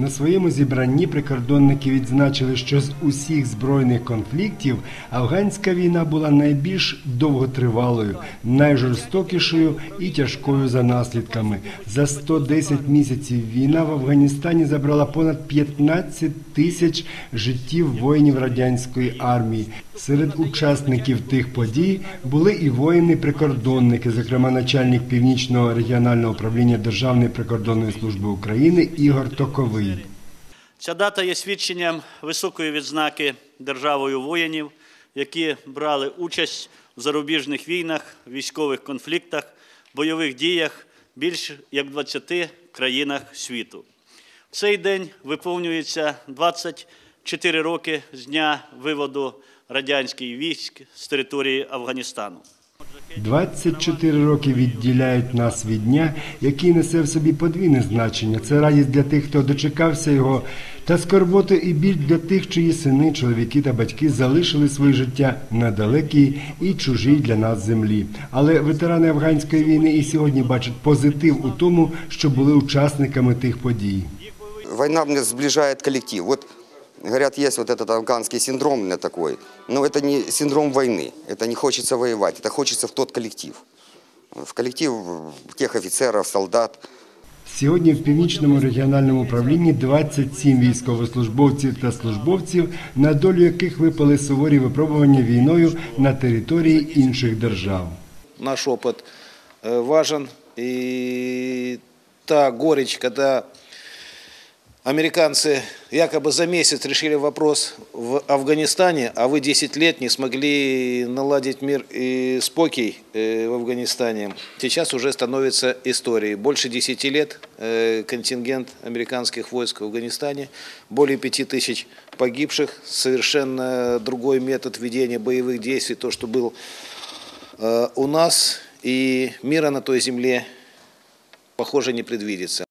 На своєму зібранні прикордонники відзначили, що з усіх збройних конфліктів афганська війна була найбільш довготривалою, найжорстокішою і тяжкою за наслідками. За 110 місяців війна в Афганістані забрала понад 15 тисяч життів воїнів радянської армії. Серед учасників тих подій були і воїни-прикордонники, зокрема начальник північного регіонального управління Державної прикордонної служби України Ігор Токовий. Ця дата є свідченням високої відзнаки державою воїнів, які брали участь в зарубіжних війнах, військових конфліктах, бойових діях більш як в 20 країнах світу. В цей день виповнюється 24 роки з дня виводу радянських військ з території Афганістану. 24 роки відділяють нас від дня, який несе в собі подвійне значення. Це радість для тих, хто дочекався його, та скорбота і біль для тих, чиї сини, чоловіки та батьки залишили своє життя на далекій і чужій для нас землі. Але ветерани афганської війни і сьогодні бачать позитив у тому, що були учасниками тих подій. Война мне сближает коллектив. Вот говорят, есть вот этот афганский синдром у меня такой. Но это не синдром войны. Это не хочется воевать. Это хочется в тот коллектив. В коллектив тех офицеров, солдат. Сьогодні в північному регіональному управлінні 27 військовослужбовців та службовців, на долю яких випали суворі випробування війною на території інших держав. наш опыт э, важен. И та горечь, когда американцы якобы за месяц решили вопрос в Афганистане, а вы 10 лет не смогли наладить мир и спокой э, в Афганистане, сейчас уже становится историей. Больше 10 лет э, контингент американских войск в Афганистане, более 5 тысяч погибших, совершенно другой метод ведения боевых действий, то, что был э, у нас, и мира на той земле, похоже, не предвидится.